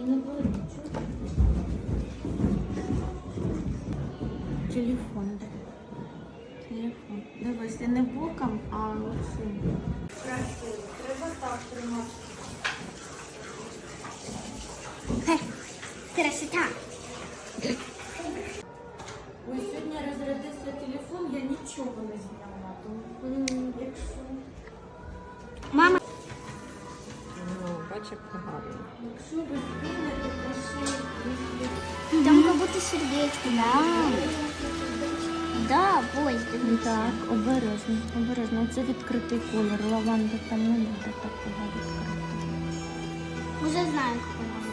і не болить. Телефон. Телефон. Дивись, не боком, а цим. Краще. Треба так тримати. Красота. Ой, сьогодні розрядився телефон, я нічого не зняла. Якщо... Мама ще якщо Там как будто сердечко. Да. Да, ось. Так, обережно, обережно. Це відкритий колір. Лаванда там не буде такого відкритого. Уже знаю, какой